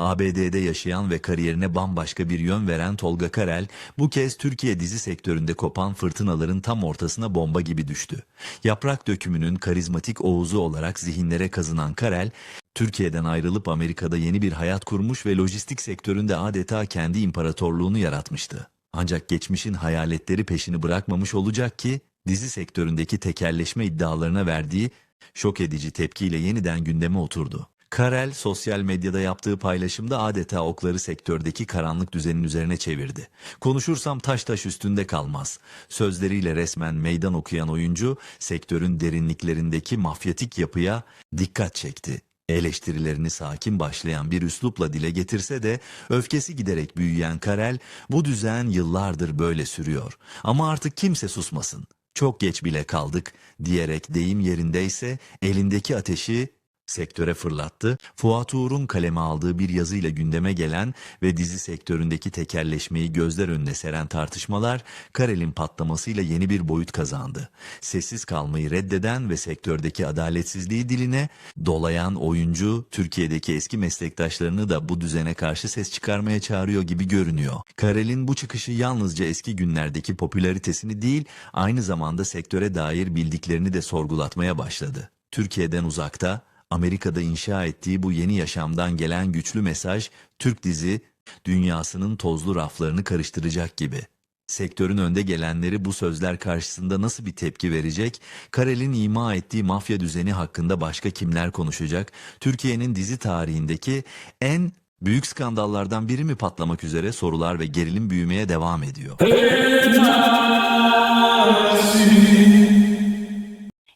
ABD'de yaşayan ve kariyerine bambaşka bir yön veren Tolga Karel, bu kez Türkiye dizi sektöründe kopan fırtınaların tam ortasına bomba gibi düştü. Yaprak dökümünün karizmatik Oğuz'u olarak zihinlere kazınan Karel, Türkiye'den ayrılıp Amerika'da yeni bir hayat kurmuş ve lojistik sektöründe adeta kendi imparatorluğunu yaratmıştı. Ancak geçmişin hayaletleri peşini bırakmamış olacak ki dizi sektöründeki tekelleşme iddialarına verdiği şok edici tepkiyle yeniden gündeme oturdu. Karel sosyal medyada yaptığı paylaşımda adeta okları sektördeki karanlık düzenin üzerine çevirdi. Konuşursam taş taş üstünde kalmaz. Sözleriyle resmen meydan okuyan oyuncu sektörün derinliklerindeki mafyatik yapıya dikkat çekti. Eleştirilerini sakin başlayan bir üslupla dile getirse de öfkesi giderek büyüyen Karel bu düzen yıllardır böyle sürüyor. Ama artık kimse susmasın. Çok geç bile kaldık diyerek deyim yerindeyse elindeki ateşi sektöre fırlattı. Fuat Uğur'un kaleme aldığı bir yazıyla gündeme gelen ve dizi sektöründeki tekelleşmeyi gözler önüne seren tartışmalar Karel'in patlamasıyla yeni bir boyut kazandı. Sessiz kalmayı reddeden ve sektördeki adaletsizliği diline dolayan oyuncu Türkiye'deki eski meslektaşlarını da bu düzene karşı ses çıkarmaya çağırıyor gibi görünüyor. Karel'in bu çıkışı yalnızca eski günlerdeki popülaritesini değil aynı zamanda sektöre dair bildiklerini de sorgulatmaya başladı. Türkiye'den uzakta Amerika'da inşa ettiği bu yeni yaşamdan gelen güçlü mesaj Türk dizi dünyasının tozlu raflarını karıştıracak gibi. Sektörün önde gelenleri bu sözler karşısında nasıl bir tepki verecek? Karel'in ima ettiği mafya düzeni hakkında başka kimler konuşacak? Türkiye'nin dizi tarihindeki en büyük skandallardan biri mi patlamak üzere sorular ve gerilim büyümeye devam ediyor.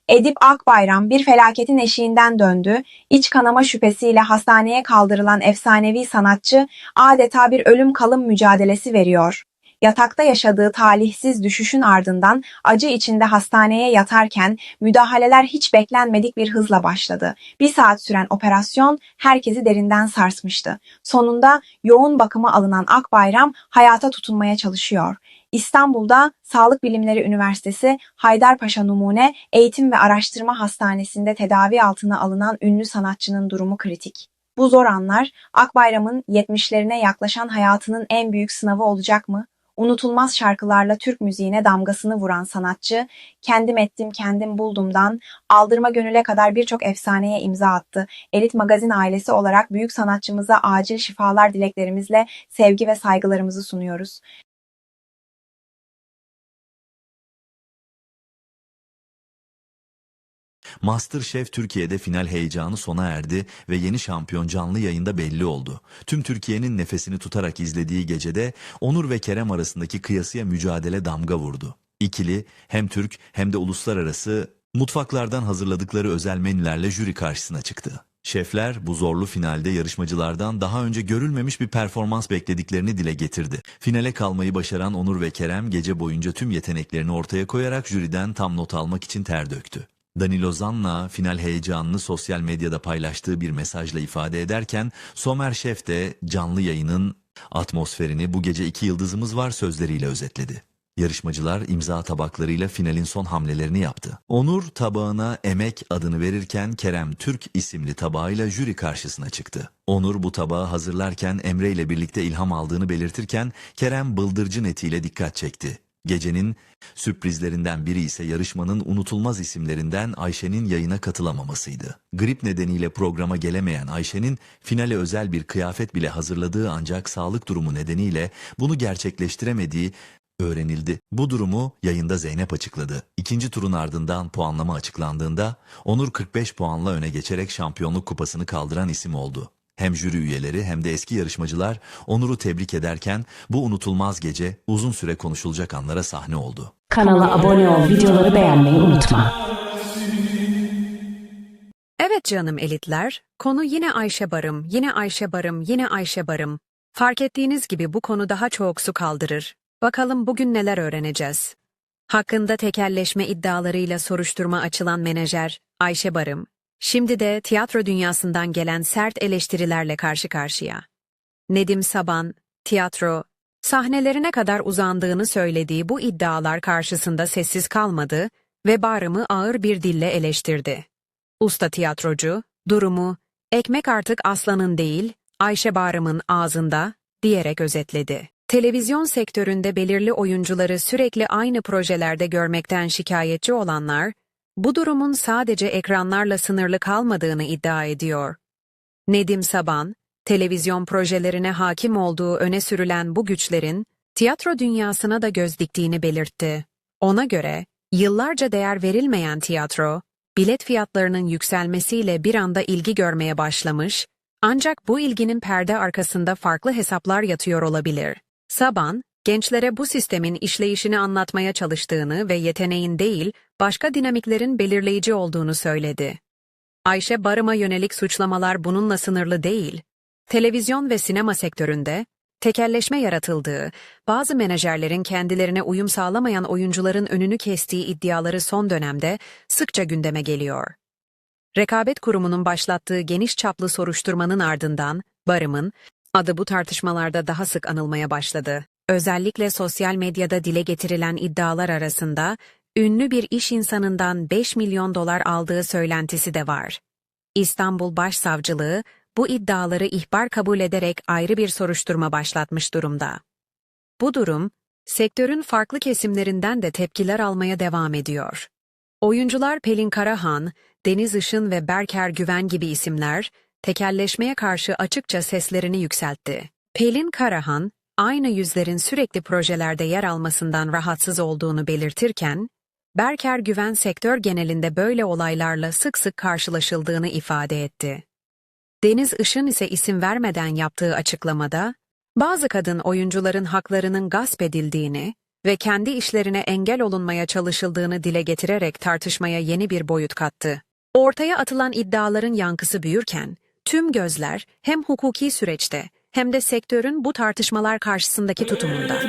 Edip Akbayram bir felaketin eşiğinden döndü. İç kanama şüphesiyle hastaneye kaldırılan efsanevi sanatçı adeta bir ölüm kalım mücadelesi veriyor. Yatakta yaşadığı talihsiz düşüşün ardından acı içinde hastaneye yatarken müdahaleler hiç beklenmedik bir hızla başladı. Bir saat süren operasyon herkesi derinden sarsmıştı. Sonunda yoğun bakıma alınan Akbayram hayata tutunmaya çalışıyor. İstanbul'da Sağlık Bilimleri Üniversitesi Haydarpaşa Numune Eğitim ve Araştırma Hastanesi'nde tedavi altına alınan ünlü sanatçının durumu kritik. Bu zor anlar Akbayram'ın 70'lerine yaklaşan hayatının en büyük sınavı olacak mı? Unutulmaz şarkılarla Türk müziğine damgasını vuran sanatçı, Kendim Ettim Kendim Buldum'dan Aldırma Gönüle kadar birçok efsaneye imza attı. Elit Magazin ailesi olarak büyük sanatçımıza acil şifalar dileklerimizle sevgi ve saygılarımızı sunuyoruz. Masterchef Türkiye'de final heyecanı sona erdi ve yeni şampiyon canlı yayında belli oldu. Tüm Türkiye'nin nefesini tutarak izlediği gecede Onur ve Kerem arasındaki kıyasıya mücadele damga vurdu. İkili hem Türk hem de uluslararası mutfaklardan hazırladıkları özel menülerle jüri karşısına çıktı. Şefler bu zorlu finalde yarışmacılardan daha önce görülmemiş bir performans beklediklerini dile getirdi. Finale kalmayı başaran Onur ve Kerem gece boyunca tüm yeteneklerini ortaya koyarak jüriden tam not almak için ter döktü. Danilo Zanna final heyecanını sosyal medyada paylaştığı bir mesajla ifade ederken Somer Şef de canlı yayının atmosferini bu gece iki yıldızımız var sözleriyle özetledi. Yarışmacılar imza tabaklarıyla finalin son hamlelerini yaptı. Onur tabağına Emek adını verirken Kerem Türk isimli tabağıyla jüri karşısına çıktı. Onur bu tabağı hazırlarken Emre ile birlikte ilham aldığını belirtirken Kerem bıldırcın etiyle dikkat çekti. Gecenin sürprizlerinden biri ise yarışmanın unutulmaz isimlerinden Ayşe'nin yayına katılamamasıydı. Grip nedeniyle programa gelemeyen Ayşe'nin finale özel bir kıyafet bile hazırladığı ancak sağlık durumu nedeniyle bunu gerçekleştiremediği öğrenildi. Bu durumu yayında Zeynep açıkladı. İkinci turun ardından puanlama açıklandığında Onur 45 puanla öne geçerek şampiyonluk kupasını kaldıran isim oldu. Hem jüri üyeleri hem de eski yarışmacılar Onur'u tebrik ederken bu unutulmaz gece uzun süre konuşulacak anlara sahne oldu. Kanala abone ol, videoları beğenmeyi unutma. Evet canım elitler, konu yine Ayşe Barım, yine Ayşe Barım, yine Ayşe Barım. Fark ettiğiniz gibi bu konu daha çok su kaldırır. Bakalım bugün neler öğreneceğiz. Hakkında tekelleşme iddialarıyla soruşturma açılan menajer Ayşe Barım, şimdi de tiyatro dünyasından gelen sert eleştirilerle karşı karşıya. Nedim Saban, tiyatro, sahnelerine kadar uzandığını söylediği bu iddialar karşısında sessiz kalmadı ve Barım'ı ağır bir dille eleştirdi. Usta tiyatrocu, durumu, ekmek artık aslanın değil, Ayşe Barım'ın ağzında diyerek özetledi. Televizyon sektöründe belirli oyuncuları sürekli aynı projelerde görmekten şikayetçi olanlar, bu durumun sadece ekranlarla sınırlı kalmadığını iddia ediyor. Nedim Saban, televizyon projelerine hakim olduğu öne sürülen bu güçlerin, tiyatro dünyasına da göz diktiğini belirtti. Ona göre, yıllarca değer verilmeyen tiyatro, bilet fiyatlarının yükselmesiyle bir anda ilgi görmeye başlamış, ancak bu ilginin perde arkasında farklı hesaplar yatıyor olabilir. Saban, gençlere bu sistemin işleyişini anlatmaya çalıştığını ve yeteneğin değil, başka dinamiklerin belirleyici olduğunu söyledi. Ayşe Barım'a yönelik suçlamalar bununla sınırlı değil. Televizyon ve sinema sektöründe, tekelleşme yaratıldığı, bazı menajerlerin kendilerine uyum sağlamayan oyuncuların önünü kestiği iddiaları son dönemde sıkça gündeme geliyor. Rekabet Kurumu'nun başlattığı geniş çaplı soruşturmanın ardından, Barım'ın, adı bu tartışmalarda daha sık anılmaya başladı. Özellikle sosyal medyada dile getirilen iddialar arasında, ünlü bir iş insanından 5 milyon dolar aldığı söylentisi de var. İstanbul Başsavcılığı, bu iddiaları ihbar kabul ederek ayrı bir soruşturma başlatmış durumda. Bu durum, sektörün farklı kesimlerinden de tepkiler almaya devam ediyor. Oyuncular Pelin Karahan, Deniz Işın ve Berker Güven gibi isimler, tekelleşmeye karşı açıkça seslerini yükseltti. Pelin Karahan, aynı yüzlerin sürekli projelerde yer almasından rahatsız olduğunu belirtirken, Berker Güven sektör genelinde böyle olaylarla sık sık karşılaşıldığını ifade etti. Deniz Işın ise isim vermeden yaptığı açıklamada, bazı kadın oyuncuların haklarının gasp edildiğini ve kendi işlerine engel olunmaya çalışıldığını dile getirerek tartışmaya yeni bir boyut kattı. Ortaya atılan iddiaların yankısı büyürken, tüm gözler hem hukuki süreçte hem de sektörün bu tartışmalar karşısındaki tutumunda.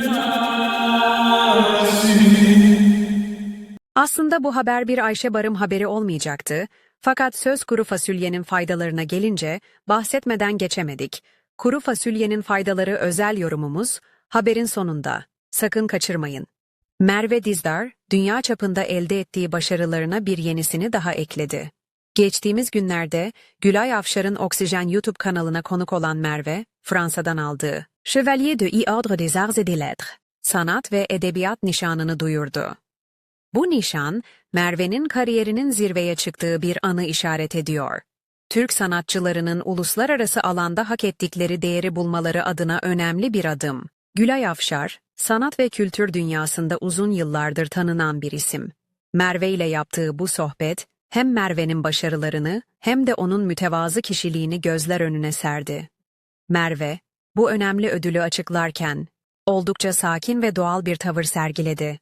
Aslında bu haber bir Ayşe Barım haberi olmayacaktı. Fakat söz kuru fasulyenin faydalarına gelince bahsetmeden geçemedik. Kuru fasulyenin faydaları özel yorumumuz haberin sonunda. Sakın kaçırmayın. Merve Dizdar, dünya çapında elde ettiği başarılarına bir yenisini daha ekledi. Geçtiğimiz günlerde Gülay Afşar'ın Oksijen YouTube kanalına konuk olan Merve, Fransa'dan aldığı Chevalier de l'Ordre des Arts et des Lettres, sanat ve edebiyat nişanını duyurdu. Bu nişan, Merve'nin kariyerinin zirveye çıktığı bir anı işaret ediyor. Türk sanatçılarının uluslararası alanda hak ettikleri değeri bulmaları adına önemli bir adım. Gülay Afşar, sanat ve kültür dünyasında uzun yıllardır tanınan bir isim. Merve ile yaptığı bu sohbet, hem Merve'nin başarılarını hem de onun mütevazı kişiliğini gözler önüne serdi. Merve, bu önemli ödülü açıklarken, oldukça sakin ve doğal bir tavır sergiledi.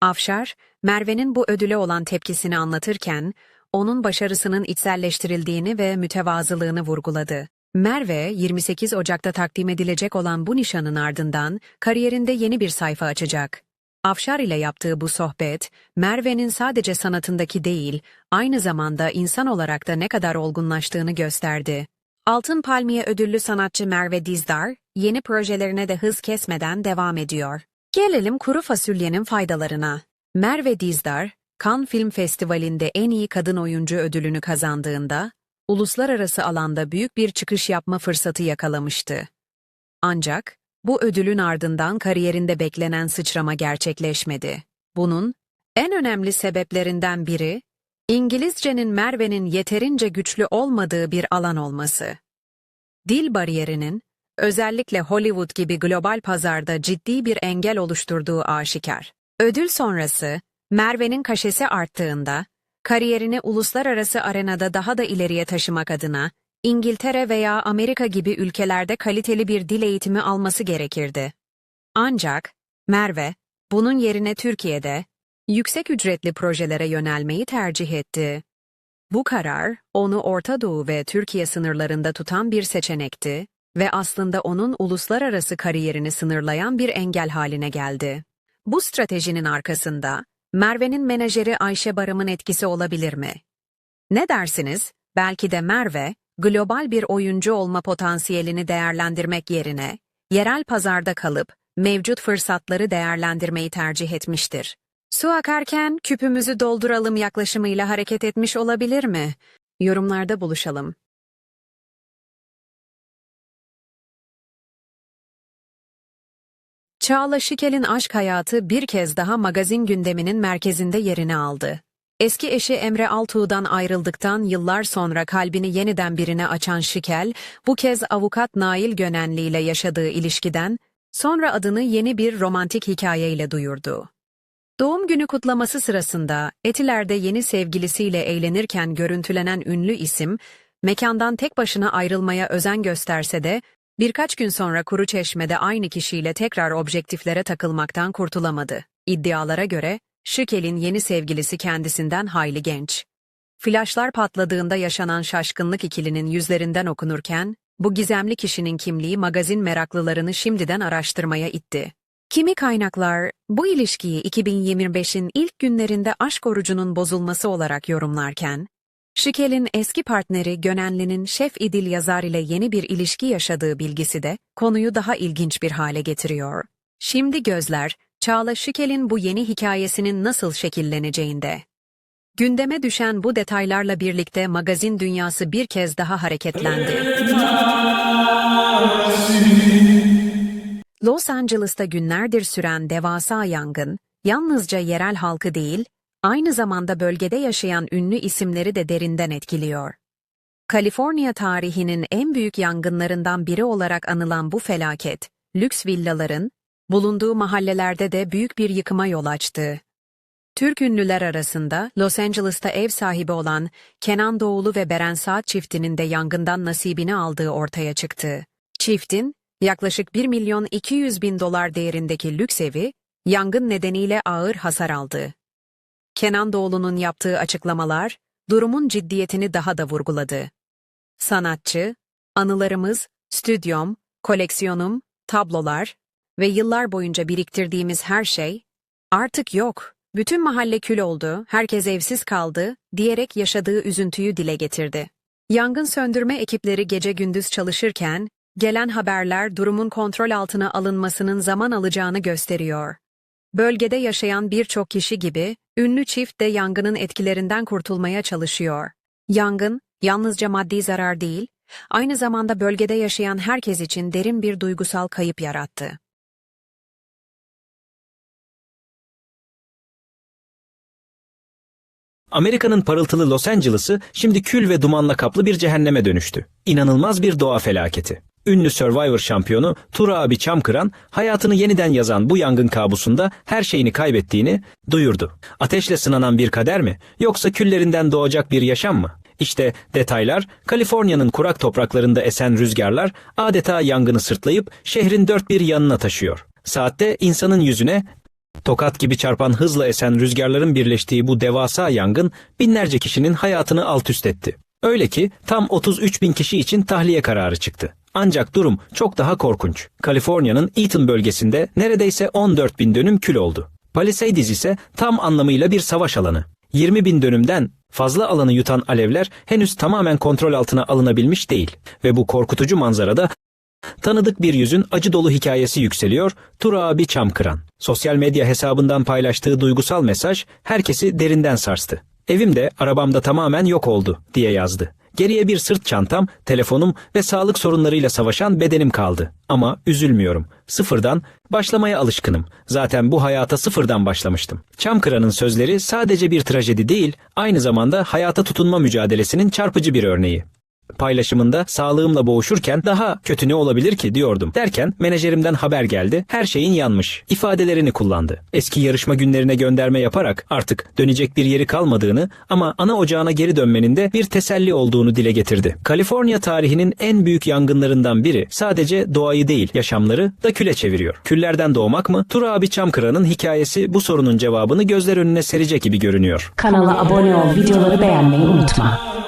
Afşar, Merve'nin bu ödüle olan tepkisini anlatırken, onun başarısının içselleştirildiğini ve mütevazılığını vurguladı. Merve, 28 Ocak'ta takdim edilecek olan bu nişanın ardından kariyerinde yeni bir sayfa açacak. Afşar ile yaptığı bu sohbet, Merve'nin sadece sanatındaki değil, aynı zamanda insan olarak da ne kadar olgunlaştığını gösterdi. Altın Palmiye ödüllü sanatçı Merve Dizdar, yeni projelerine de hız kesmeden devam ediyor. Gelelim kuru fasulyenin faydalarına. Merve Dizdar, Cannes Film Festivali'nde en iyi kadın oyuncu ödülünü kazandığında, uluslararası alanda büyük bir çıkış yapma fırsatı yakalamıştı. Ancak, bu ödülün ardından kariyerinde beklenen sıçrama gerçekleşmedi. Bunun en önemli sebeplerinden biri, İngilizcenin Merve'nin yeterince güçlü olmadığı bir alan olması. Dil bariyerinin, özellikle Hollywood gibi global pazarda ciddi bir engel oluşturduğu aşikar. Ödül sonrası, Merve'nin kaşesi arttığında, kariyerini uluslararası arenada daha da ileriye taşımak adına, İngiltere veya Amerika gibi ülkelerde kaliteli bir dil eğitimi alması gerekirdi. Ancak, Merve, bunun yerine Türkiye'de, yüksek ücretli projelere yönelmeyi tercih etti. Bu karar, onu Orta Doğu ve Türkiye sınırlarında tutan bir seçenekti ve aslında onun uluslararası kariyerini sınırlayan bir engel haline geldi. Bu stratejinin arkasında, Merve'nin menajeri Ayşe Barım'ın etkisi olabilir mi? Ne dersiniz? Belki de Merve, global bir oyuncu olma potansiyelini değerlendirmek yerine, yerel pazarda kalıp mevcut fırsatları değerlendirmeyi tercih etmiştir. Su akarken küpümüzü dolduralım yaklaşımıyla hareket etmiş olabilir mi? Yorumlarda buluşalım. Çağla Şikel'in aşk hayatı bir kez daha magazin gündeminin merkezinde yerini aldı. Eski eşi Emre Altuğ'dan ayrıldıktan yıllar sonra kalbini yeniden birine açan Şikel, bu kez avukat Nail Gönenli ile yaşadığı ilişkiden sonra adını yeni bir romantik hikayeyle duyurdu. Doğum günü kutlaması sırasında Etiler'de yeni sevgilisiyle eğlenirken görüntülenen ünlü isim, mekandan tek başına ayrılmaya özen gösterse de birkaç gün sonra Kuruçeşme'de aynı kişiyle tekrar objektiflere takılmaktan kurtulamadı. İddialara göre Şikel'in yeni sevgilisi kendisinden hayli genç. Flaşlar patladığında yaşanan şaşkınlık ikilinin yüzlerinden okunurken, bu gizemli kişinin kimliği magazin meraklılarını şimdiden araştırmaya itti. Kimi kaynaklar bu ilişkiyi 2025'in ilk günlerinde aşk orucunun bozulması olarak yorumlarken, Şikel'in eski partneri Gönenli'nin Şef İdil Yazar ile yeni bir ilişki yaşadığı bilgisi de konuyu daha ilginç bir hale getiriyor. Şimdi gözler, Çağla Şikel'in bu yeni hikayesinin nasıl şekilleneceğinde. Gündeme düşen bu detaylarla birlikte magazin dünyası bir kez daha hareketlendi. Los Angeles'ta günlerdir süren devasa yangın, yalnızca yerel halkı değil, aynı zamanda bölgede yaşayan ünlü isimleri de derinden etkiliyor. Kaliforniya tarihinin en büyük yangınlarından biri olarak anılan bu felaket, lüks villaların, bulunduğu mahallelerde de büyük bir yıkıma yol açtı. Türk ünlüler arasında Los Angeles'ta ev sahibi olan Kenan Doğulu ve Beren Saat çiftinin de yangından nasibini aldığı ortaya çıktı. Çiftin, yaklaşık 1 milyon 200 bin dolar değerindeki lüks evi, yangın nedeniyle ağır hasar aldı. Kenan Doğulu'nun yaptığı açıklamalar, durumun ciddiyetini daha da vurguladı. Sanatçı, anılarımız, stüdyom, koleksiyonum, tablolar ve yıllar boyunca biriktirdiğimiz her şey, artık yok. Bütün mahalle kül oldu, herkes evsiz kaldı, diyerek yaşadığı üzüntüyü dile getirdi. Yangın söndürme ekipleri gece gündüz çalışırken, gelen haberler durumun kontrol altına alınmasının zaman alacağını gösteriyor. Bölgede yaşayan birçok kişi gibi, ünlü çift de yangının etkilerinden kurtulmaya çalışıyor. Yangın, yalnızca maddi zarar değil, aynı zamanda bölgede yaşayan herkes için derin bir duygusal kayıp yarattı. Amerika'nın parıltılı Los Angeles'ı şimdi kül ve dumanla kaplı bir cehenneme dönüştü. İnanılmaz bir doğa felaketi. Ünlü Survivor şampiyonu Tura abi Çamkıran hayatını yeniden yazan bu yangın kabusunda her şeyini kaybettiğini duyurdu. Ateşle sınanan bir kader mi yoksa küllerinden doğacak bir yaşam mı? İşte detaylar Kaliforniya'nın kurak topraklarında esen rüzgarlar adeta yangını sırtlayıp şehrin dört bir yanına taşıyor. Saatte insanın yüzüne Tokat gibi çarpan hızla esen rüzgarların birleştiği bu devasa yangın binlerce kişinin hayatını alt üst etti. Öyle ki tam 33 bin kişi için tahliye kararı çıktı. Ancak durum çok daha korkunç. Kaliforniya'nın Eaton bölgesinde neredeyse 14 bin dönüm kül oldu. Palisades ise tam anlamıyla bir savaş alanı. 20 bin dönümden fazla alanı yutan alevler henüz tamamen kontrol altına alınabilmiş değil. Ve bu korkutucu manzarada Tanıdık bir yüzün acı dolu hikayesi yükseliyor, Tura abi Çamkıran. Sosyal medya hesabından paylaştığı duygusal mesaj herkesi derinden sarstı. Evim de arabam tamamen yok oldu diye yazdı. Geriye bir sırt çantam, telefonum ve sağlık sorunlarıyla savaşan bedenim kaldı. Ama üzülmüyorum. Sıfırdan başlamaya alışkınım. Zaten bu hayata sıfırdan başlamıştım. Çamkıran'ın sözleri sadece bir trajedi değil, aynı zamanda hayata tutunma mücadelesinin çarpıcı bir örneği paylaşımında sağlığımla boğuşurken daha kötü ne olabilir ki diyordum. Derken menajerimden haber geldi. Her şeyin yanmış. ifadelerini kullandı. Eski yarışma günlerine gönderme yaparak artık dönecek bir yeri kalmadığını ama ana ocağına geri dönmenin de bir teselli olduğunu dile getirdi. Kaliforniya tarihinin en büyük yangınlarından biri sadece doğayı değil yaşamları da küle çeviriyor. Küllerden doğmak mı? Tur abi Çamkıran'ın hikayesi bu sorunun cevabını gözler önüne serecek gibi görünüyor. Kanala abone ol, videoları beğenmeyi unutma.